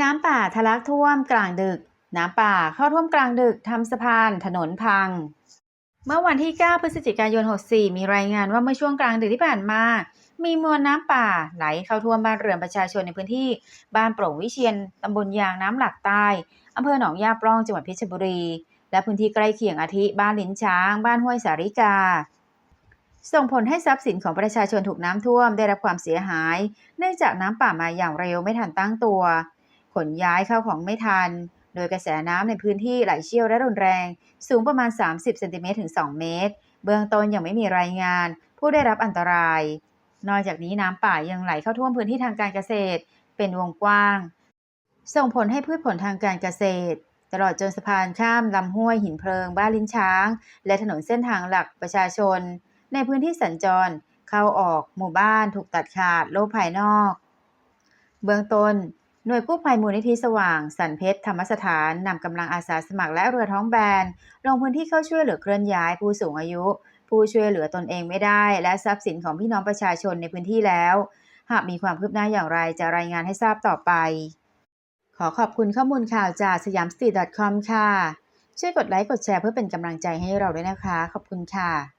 น้ำป่าทะลักท่วมกลางดึก น้ำป่าเข้าท่วมกลางดึกทำสะพานถนนพัง เมื่อวันที่ 9 พฤศจิกายน 64 มีรายงานว่าเมื่อช่วงกลางดึกที่ผ่านมา มีมวลน้ำป่าไหลเข้าท่วมบ้านเรือนประชาชนในพื้นที่ บ้านโปร่งวิเชียนตำบลยางน้ำหลักใต้อำเภอหนองยาปล้องจังหวัดเพชรบุรี และพื้นที่ใกล้เคียงอาทิบ้านลิ้นช้าง บ้านห้วยสาริกาส่งผลให้ทรัพย์สินของประชาชนถูกน้ำท่วมได้รับความเสียหาย เนื่องจากน้ำป่ามาอย่างเร็วไม่ทันตั้งตัว นย้ายเข้าของไม่ทัน โดยกระแสน้ำในพื้นที่ไหลเชี่ยวและรุนแรง สูงประมาณ 30เซนติเมตรถึง 2 เมตร เบื้องต้นยังไม่มีรายงาน ผู้ได้รับอันตราย นอกจากนี้น้ำป่ายังไหลเข้าท่วมพื้นที่ทางการเกษตร เป็นวงกว้าง ส่งผลให้พืชผลทางการเกษตร ตลอดจนสะพานข้ามลำห้วยหินเพลิง บ้านลิ้นช้าง และถนนเส้นทางหลักประชาชน ในพื้นที่สัญจรเข้าออกหมู่บ้านถูกตัดขาดโลกภายนอก เบื้องต้น หน่วยกู้ภัยมูลนิธิสว่าง สันเพชรธรรมสถานนำกำลังอาสาสมัครและเรือท้องแบน ลงพื้นที่เข้าช่วยเหลือเคลื่อนย้ายผู้สูงอายุ ผู้ช่วยเหลือตนเองไม่ได้ และทรัพย์สินของพี่น้องประชาชนในพื้นที่แล้ว หากมีความคืบหน้าอย่างไรจะรายงานให้ทราบต่อไป ขอขอบคุณข้อมูลข่าวจากสยามสตรีท .com ค่ะ ช่วยกดไลค์กดแชร์เพื่อเป็นกำลังใจให้เราด้วยนะคะ ขอบคุณค่ะ